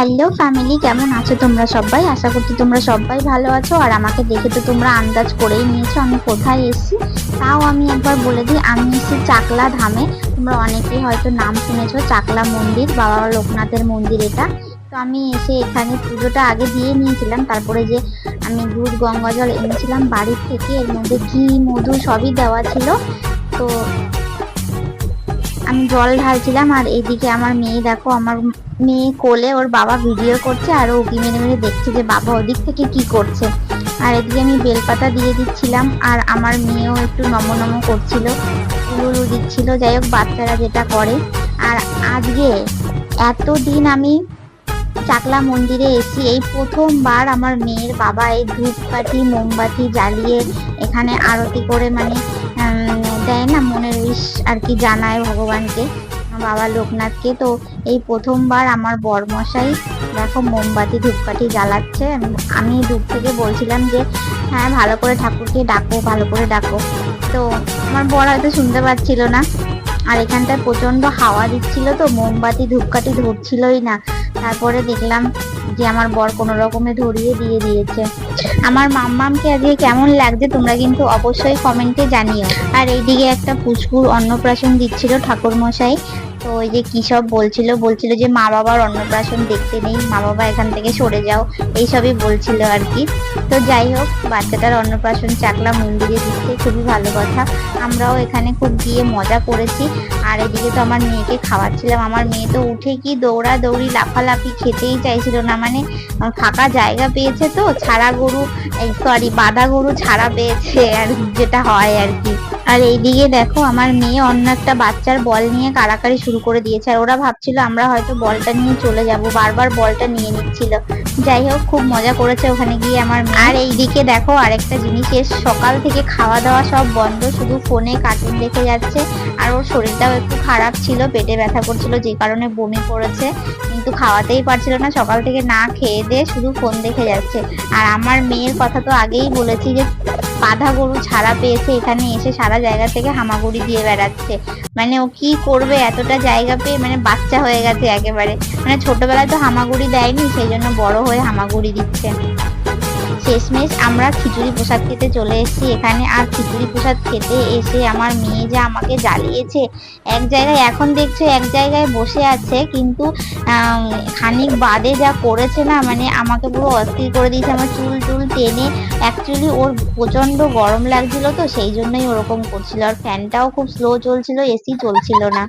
Hello family কেমন আছো তোমরা সবাই? আশা করছি তোমরা সবাই ভালো আছো। আর আমাকে দেখে তো তোমরা আন্দাজ করেই নিয়েছো আমি কোথায় এসেছি। তাও আমি একবার বলে দিই, আমি এসেছি চাকলা ধামে। তোমরা অনেকেই হয়তো নাম শুনেছো, চাকলা মন্দির, বাবা লোকনাথের মন্দির এটা। তো আমি এসে এখানে পুজোটা আগে দিয়ে নিয়েছিলাম, তারপরে যে আমি দুধ, গঙ্গা জল এনেছিলাম বাড়ির থেকে, এর মধ্যে ঘি, মধু সবই দেওয়া ছিল। তো আমি জল ঢালছিলাম, আর এদিকে আমার মেয়ে দেখো, আমার মেয়ে কোলে ওর বাবা ভিডিও করছে আর উকি মেরে মেরে দেখছে যে বাবা ওদিক থেকে কি করছে। আর এদিকে আমি বেলপাতা দিয়ে দিচ্ছিলাম আর আমার মেয়েও একটু নম নম করছিল উলুলু দিচ্ছিল। যাই হোক, বাচ্চারা যেটা করে। আর আজকে এতদিন আমি চাকলা মন্দিরে এসি এই প্রথমবার আমার মেয়ের বাবা এই ধূপকাঠি, মোমবাতি জ্বালিয়ে এখানে আরতি করে মানে দেয় না, মনের উইশ আর কি জানায় ভগবানকে। বাবা লোকনাথকে তো এই প্রথমবার আমার বরমশাই দেখো মোমবাতি, ধূপকাঠি জ্বালাচ্ছে। আমি- দূর থেকে বলছিলাম যে হ্যাঁ ভালো করে ঠাকুরকে ডাকো, ভালো করে ডাকো। তো আমার বর হয়তো শুনতে পাচ্ছিল না। আর এখানটায় প্রচণ্ড হাওয়া দিচ্ছিল তো, মোমবাতি, ধূপকাঠি ধরছিলই না। তারপরে দেখলাম যে আমার বর কোনো রকমে ধরিয়ে দিয়ে দিয়েছে। আমার মাম্মামকে আজকে কেমন লাগছে তোমরা কিন্তু অবশ্যই কমেন্টে জানিও। আর এইদিকে একটা পুষ্পুর অন্নপ্রাশন দিচ্ছিল ঠাকুর মশাই তো ওই যে কি সব বলছিল বলছিল যে মা বাবার অন্নপ্রাশন দেখতে নেই, মা বাবা এখান থেকে সরে যাও এইসবই বলছিল আর কি। তো যাই হোক, বাচ্চাটার অন্নপ্রাশন চাকলা মন্দিরে দিচ্ছে, খুবই ভালো কথা। আমরাও এখানে খুব গিয়ে মজা করেছি। আর এদিকে তো আমার মেয়েকে খাওয়াচ্ছিলাম। আমার মেয়ে তো উঠে কি দৌড়া দৌড়ি লাফালাফি খেতেই চাইছিল না মানে ফাঁকা জায়গা পেয়েছে তো, ছাড়া গরু সরি বাঁধা গরু ছাড়া পেয়েছে আর যেটা হয় আর কি। আর এইদিকে দেখো, আমার মেয়ে অন্য একটা বাচ্চার বল নিয়ে কাড়াকাড়ি শুরু করে দিয়েছে। আর ওরা ভাবছিল আমরা হয়তো বলটা নিয়ে চলে যাব। বারবার বলটা নিয়ে নিচ্ছিল। যাই হোক, খুব মজা করেছে ওখানে গিয়ে আমার। আর এইদিকে দেখো, আরেকটা জিনিস, এর সকাল থেকে খাওয়া দাওয়া সব বন্ধ। শুধু ফোনে কার্টুন দেখে যাচ্ছে। আর ওর শরীরটাও একটু খারাপ ছিল, পেটে ব্যথা করছিল, যে কারণে বমি করেছে। কিন্তু খাওয়াতেই পারছিল না। সকাল থেকে না খেয়ে দিয়ে শুধু ফোন দেখে যাচ্ছে। আর আমার মেয়ের কথা তো আগেই বলেছি যে বাধা গরু ছাড়া পেয়েছে, এখানে এসে সারা জায়গা থেকে হামাগুড়ি দিয়ে বেড়াচ্ছে। মানে ও কি করবে? এতটা জায়গা পেয়ে মানে বাচ্চা হয়ে গেছে একেবারে। মানে ছোটবেলায় তো হামাগুড়ি দেয়নি, সেই জন্য বড় হয়ে হামাগুড়ি দিচ্ছে। শেষমেশ আমরা খিচুড়ি প্রসাদ খেতে চলে এসেছি। এখানে আর খিচুড়ি প্রসাদ খেতে এসে আমার মেয়ে যা আমাকে জ্বালিয়েছে, এক জায়গায় এখন দেখছ এক জায়গায় বসে আছে, কিন্তু খানিক বাদে যা করেছে না মানে আমাকে পুরো অস্থির করে দিয়েছে। আমার চুল টুল টেনে অ্যাকচুয়ালি ওর প্রচণ্ড গরম লাগছিল তো, সেই জন্যই ওরকম করছিল। আর ফ্যানটাও খুব স্লো চলছিল এসি চলছিল না।